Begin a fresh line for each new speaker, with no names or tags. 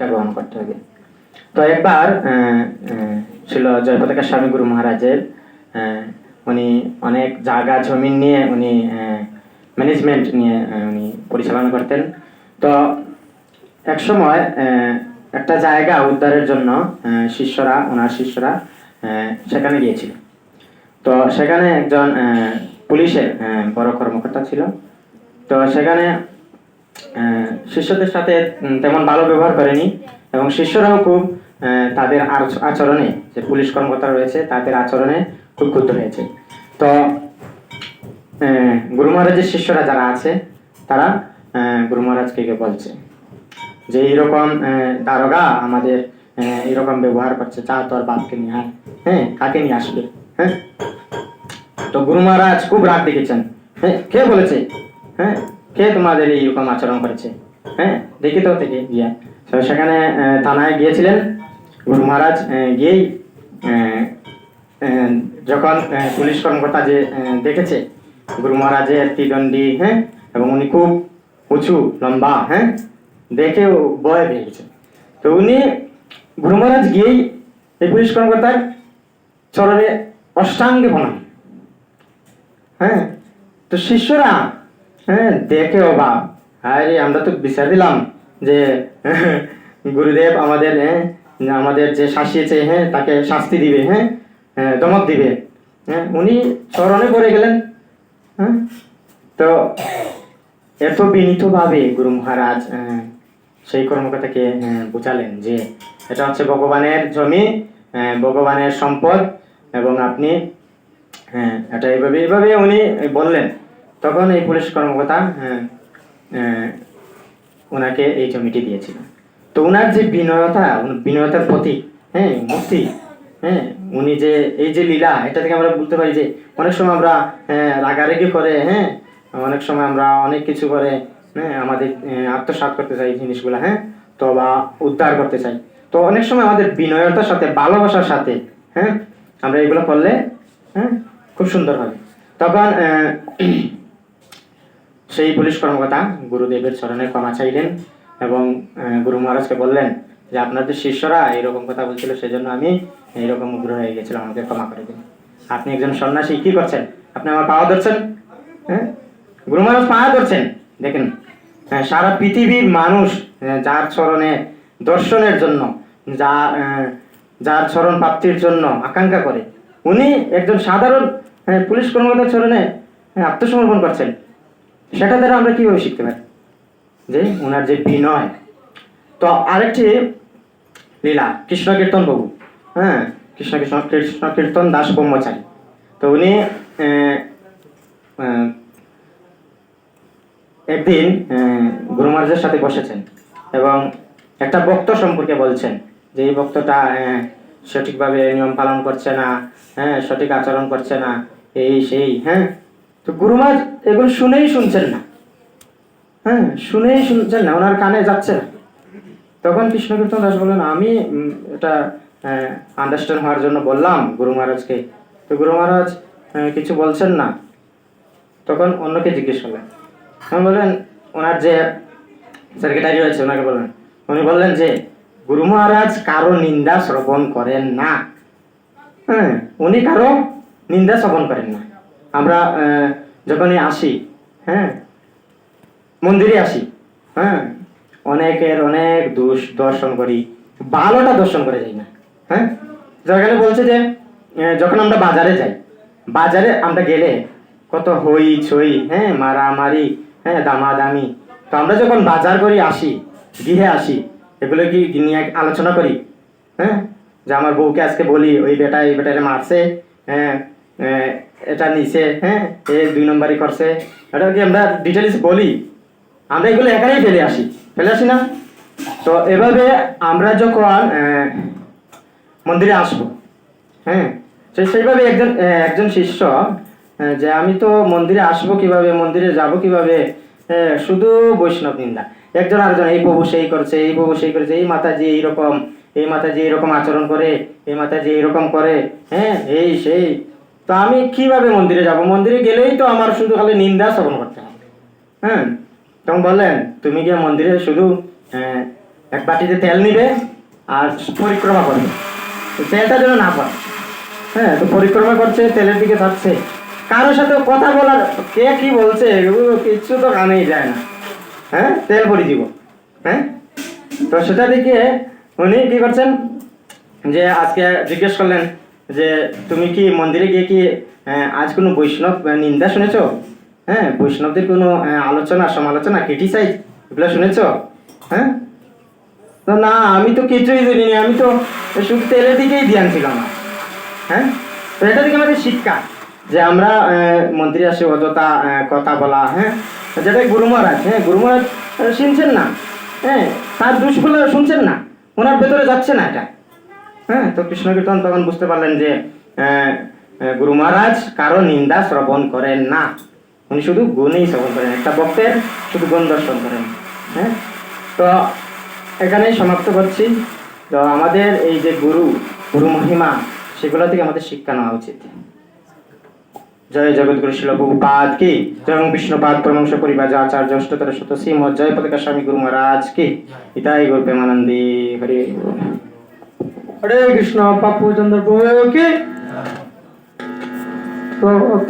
শিক্ষা গ্রহণ করতে হবে। তো একবার ছিল জয়পতাকা স্বামী গুরু মহারাজের উনি অনেক জায়গা জমিন নিয়ে উনি ম্যানেজমেন্ট নিয়ে উনি পরিচালনা করতেন। তো এক সময় একটা জায়গা উদ্ধারের জন্য শিষ্যরা ওনার শিষ্যরা সেখানে গিয়েছিল। তো সেখানে একজন পুলিশের বড় কর্মকর্তা ছিল। তো সেখানে শিষ্যদের সাথে তেমন ভালো ব্যবহার করেনি এবং শিষ্যরাও খুব তাদের আচরণে, যে পুলিশ কর্মকর্তা রয়েছে, তাদের আচরণে খুব ক্ষুব্ধ হয়েছে। তো গুরু মহারাজের শিষ্যরা যারা আছে, তারা গুরু মহারাজকে বলছে যে, এইরকম দারোগা আমাদের এরকম ব্যবহার করছে চা তোর বাপকে নিয়ে আয়। হ্যাঁ কাকে নিয়ে আসবে? হ্যাঁ? তো গুরু মহারাজ খুব রাগ দেখেছেন হ্যাঁ কে বলেছে? হ্যাঁ কে তোমাদের এইরকম আচরণ করেছে? হ্যাঁ দেখি তো থেকে গিয়া। তো সেখানে থানায় গিয়েছিলেন। গুরু মহারাজ গিয়েই যখন পুলিশ কর্মকর্তা যে দেখেছে, গুরু মহারাজের তীদণ্ডি হ্যাঁ এবং উনি খুব উঁচু, লম্বা হ্যাঁ দেখে ভয় পেয়ে গেছে। তো উনি, গুরু মহারাজ গিয়েই এই পুলিশ কর্মকর্তার চরণে অষ্টাঙ্গে প্রণাম হ্যাঁ তো শিষ্যরা হ্যাঁ দেখে অবাক। আরে আমরা তো বিচার দিলাম যে গুরুদেব আমাদের হ্যাঁ আমাদের যে শাসিয়েছে হ্যাঁ তাকে শাস্তি দিবে হ্যাঁ হ্যাঁ, দমক দিবে। হ্যাঁ উনি চরণে পড়ে গেলেন। হ্যাঁ তো এত বিনীতভাবে গুরু মহারাজ সেই কর্মকর্তাকে বোঝালেন যে এটা হচ্ছে ভগবানের জমি ভগবানের সম্পদ এবং আপনি হ্যাঁ এটা এইভাবে এইভাবে উনি বললেন। তখন এই পুলিশ কর্মকর্তা হ্যাঁ, আহ, ওনাকে এই জমিটি দিয়েছিল। তো ওনার যে বিনয়তা বিনয়তার প্রতীক হ্যাঁ মূর্তি হ্যাঁ উনি যে এই যে লীলা এটা থেকে আমরা বলতে পারি যে অনেক সময় আমরা হ্যাঁ, রাগারাগি করে হ্যাঁ অনেক সময় আমরা অনেক কিছু করে হ্যাঁ আমাদের আহ, আত্মসাৎ করতে চাই জিনিসগুলো হ্যাঁ তো বা উদ্ধার করতে চাই। তো অনেক সময় আমাদের বিনয়তার সাথে ভালোবাসার সাথে হ্যাঁ আমরা এগুলো করলে হ্যাঁ খুব সুন্দর হবে তখন সেই পুলিশ কর্মকর্তা গুরুদেবের চরণে ক্ষমা চাইলেন এবং গুরু মহারাজকে বললেন যে আপনাদের শিষ্যরা এইরকম কথা বলছিল, সেজন্য আমি এইরকম উগ্র হয়ে গেছিলাম, আমাকে ক্ষমা করে দিন। আপনি একজন সন্ন্যাসী, কি করছেন? আপনি আমার পাওয়া ধরছেন? হ্যাঁ? গুরু মহারাজ পাওয়া ধরছেন? দেখেন সারা পৃথিবীর মানুষ যার চরণে দর্শনের জন্য, যা যার চরণ প্রাপ্তির জন্য আকাঙ্ক্ষা করে, উনি একজন সাধারণ পুলিশ কর্মকর্তার চরণে আত্মসমর্পণ করছেন। সেটা দ্বারা আমরা কীভাবে শিখতে পারি? যে ওনার যে বিনয়। তো আরেকটি লীলা কৃষ্ণ কীর্তন বাবু হ্যাঁ কৃষ্ণ কৃষ্ণ কৃষ্ণ কীর্তন দাস ব্রহ্মচারী। তো উনি একদিন গুরু মহারাজের সাথে বসেছেন এবং একটা বক্ত সম্পর্কে বলছেন যে এই বক্তটা সঠিকভাবে নিয়ম পালন করছে না হ্যাঁ সঠিক আচরণ করছে না, এই, সেই হ্যাঁ তো গুরু মহারাজ এগুলো শুনেই শুনছেন না। হ্যাঁ শুনেই শুনছেন না, ওনার কানে যাচ্ছে তখন কৃষ্ণ কীর্তন দাস বললেন, আমি এটা আন্ডারস্ট্যান্ড হওয়ার জন্য বললাম গুরু মহারাজকে। তো গুরু মহারাজ কিছু বলছেন না। তখন অন্যকে জিজ্ঞেস করলেন। উনি বললেন, ওনার যে সেক্রেটারি রয়েছে, ওনাকে বললেন। উনি বললেন যে, গুরু মহারাজ কারও নিন্দা শ্রবণ করেন না। হ্যাঁ উনি কারও নিন্দা শ্রবণ করেন না। আমরা যখনই আসি হ্যাঁ মন্দিরে আসি হ্যাঁ অনেকের অনেক দোষ দর্শন করি, ভালোটা দর্শন করে যাই না হ্যাঁ। যেখানে বলছে যে যখন আমরা বাজারে যাই, বাজারে আমরা গেলে কত হই ছই হ্যাঁ মারামারি হ্যাঁ দামাদামি। তো আমরা যখন বাজার করি আসি, গৃহে আসি, এগুলো কি নিয়ে আলোচনা করি হ্যাঁ? যে আমার বউকে আজকে বলি, ওই বেটা, এই বেটারে মারছে হ্যাঁ এটা নিছে হ্যাঁ? এ দুই নম্বরই করছে। এটা কি আমরা ডিটেলস বলি? আমরা এগুলো এখানেই ফেলে আসি। ফেলে আসি না? তো এভাবে আমরা যখন মন্দিরে আসব হ্যাঁ? সেইভাবে একজন একজন শিষ্য যে আমি তো মন্দিরে আসব কীভাবে, মন্দিরে যাব কীভাবে শুধু বৈষ্ণব নিন্দা। একজন আরেকজন, এই প্রভু সেই করছে, এই প্রভু সেই করেছে, এই মাতাজি এইরকম, এই মাতাজি এইরকম আচরণ করে, এই মাতাজি এইরকম করে হ্যাঁ? এই সেই তো আমি কীভাবে মন্দিরে যাব? মন্দিরে গেলেই তো আমার শুধু খালি নিন্দা শ্রবণ করতে হবে। হ্যাঁ? তখন বললেন তুমি গিয়ে মন্দিরে শুধু আহ, এক বাটিতে তেল নিবে আর পরিক্রমা করবে। তেলটা যেন না পড়ে। হ্যাঁ তো পরিক্রমা করছে তেলের দিকে থাকছে কারোর সাথে কথা বলার কে কি বলছে এগুলো কিচ্ছু তো কানেই যায় না। হ্যাঁ? তেল পরি দিব। হ্যাঁ? তো সেটা দিকে উনি কি করছেন যে আজকে জিজ্ঞেস করলেন যে তুমি কি মন্দিরে গিয়ে কি আজ কোনো বৈষ্ণব নিন্দা শুনেছ? হ্যাঁ বৈষ্ণবদের কোনো আলোচনা, সমালোচনা ক্রিটিসাইজ এগুলো শুনেছো? হ্যাঁ? না, আমি তো কিছুই জানিনি, আমি তো শুধু তেলের দিকেই ধ্যান ছিল না হ্যাঁ? তো এটা থেকে আমাদের শিক্ষা যে আমরা মন্দিরে আসে, অযথা কথা বলা হ্যাঁ? যেটা গুরু মহারাজ হ্যাঁ গুরু মহারাজ শুনছেন না? হ্যাঁ তার দোষগুলো শুনছেন না? ওনার ভেতরে যাচ্ছে না এটা। হ্যাঁ তো কৃষ্ণ কীর্তন তখন বুঝতে পারলেন যে গুরু মহারাজ কারও নিন্দা শ্রবণ করেন না। উনি শুধু গুণেই শ্রবণ করেন একটা ভক্তের শুধু গুণ দর্শন করেন হ্যাঁ? তো এখানেই সমাপ্ত করছি। তো আমাদের এই যে গুরু গুরু মহিমা সেগুলো থেকে আমাদের শিক্ষা নেওয়া উচিত। জয় জগৎগুরু শিল প্রভুপাদ কি? জয় বিষ্ণুপাদ পরমংশ পরিবার আচার্য অষ্টতর শত শ্রীম জয় পতাকা স্বামী গুরু মহারাজ কি? ইতাই গুরু প্রেমানন্দী হরে বল।
হরে কৃষ্ণ পাপু চন্দ্র প্রভু কি তো